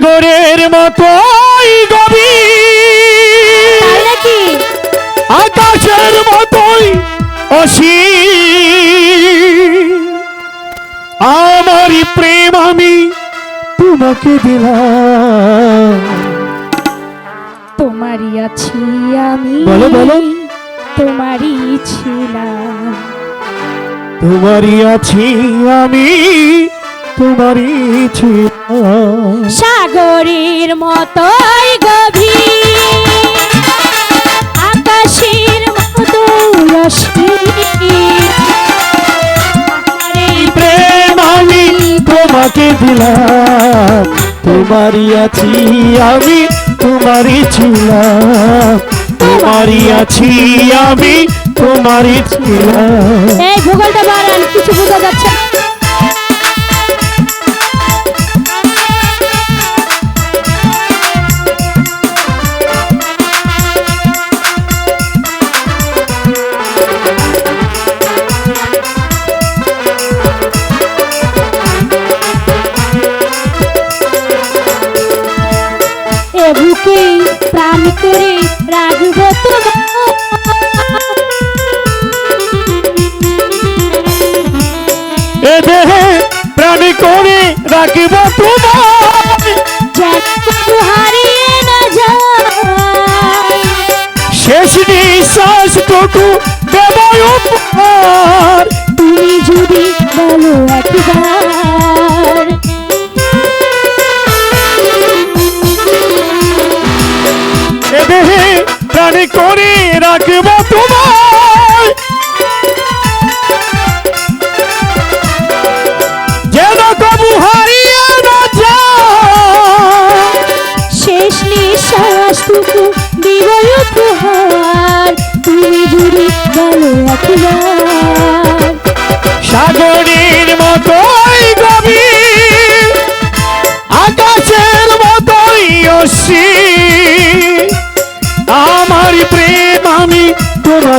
সাগরের মতোই গভীর। আকাশের মতোই অসীম। আমারই প্রেম আমি তোমাকে দিলাম। তোমারই আছি আমি বলো, বলো। তোমারই ছিলাম। তোমারই আছি আমি তোমারই ছিলাম। সাগরের মতোই গভীর আকাশের মতো প্রেম আমি তোমাকে দিলাম তোমারই আছি আমি তোমারই ছিলাম। তোমারই আছি আমি তোমারই ছিলাম। এই ভূগোলটা বাড়ান কিছু বোঝা যাচ্ছে না। তোমার এ দেহে প্রাণ করে রাখিব তোমার শেষ নিঃশ্বাসটুকু দেব প্রাণ করে রাখব তোমার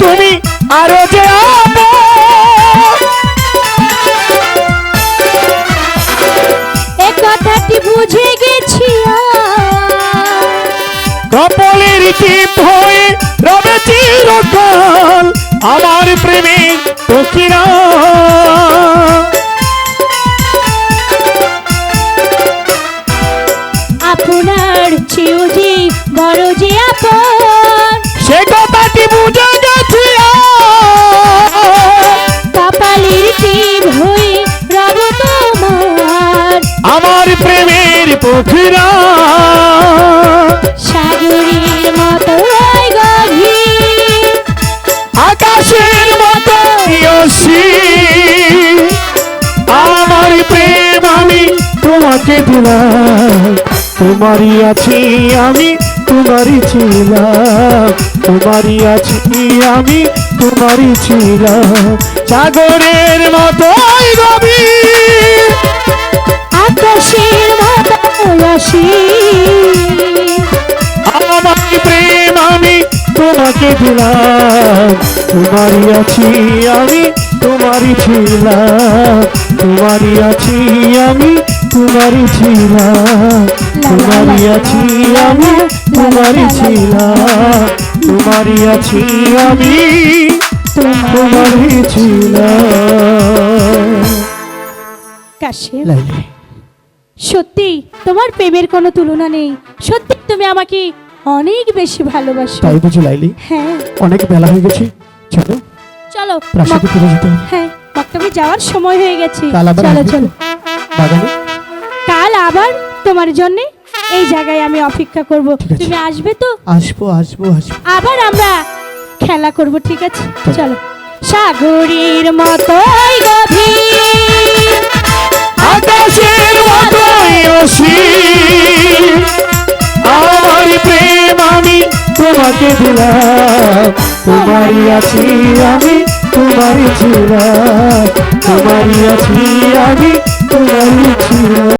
তুমি আরও যে কথাটি বুঝে গেছি। কপলের টিপ হয়ে রবে চিরকাল আমার প্রেমে পক্ষীরা আপনার চেয়েও যে বড় যে আপন হয়ে রব তোমার। আমার প্রেমের পক্ষীরা সাগরের মতো গভীর। আকাশের মতো অসীম। আমার প্রেম আমি তোমাকে দিলাম। তোমারই আছি আমি তোমারই ছিলাম, তোমারই আছি আমি, তোমারই ছিলাম। সাগরের মতোই গভীর, আকাশের মতো অসীম। আমার প্রেম আমি তোমাকে দিলাম, তোমারই আছি আমি, তোমারই ছিলাম। তোমারই আছি আমি তোমারই ছিলাম তোমারই আছি আমি তোমারই ছিলাম তোমারই আছি আমি তোমারই ছিলাম। কাশেম সত্যি তোমার প্রেমের কোনো তুলনা নেই। সত্যি তুমি আমাকে অনেক বেশি ভালোবাসো। তাই বুঝি লাইলি? হ্যাঁ। অনেক বেলা হয়ে গেছে। চলো চলো প্রাসাদে ফিরে যেতে হ্যাঁ মক্তবে যাওয়ার সময় হয়ে গেছে। চলো চলো। বাগানে? কাল আবার তোমার জন্য এই জায়গায় আমি অপেক্ষা করব। তুমি আসবে তো? আসব আসব আসব। আবার আমরা খেলা করব ঠিক আছে? চলো। সাগরের মতো গভীর আকাশের আমার প্রেম আমি তোমাকে দিলাম। তোমারই আছি আমি তোমারই ছিলাম। তোমারই আছি আমি তোমারই ছিলাম।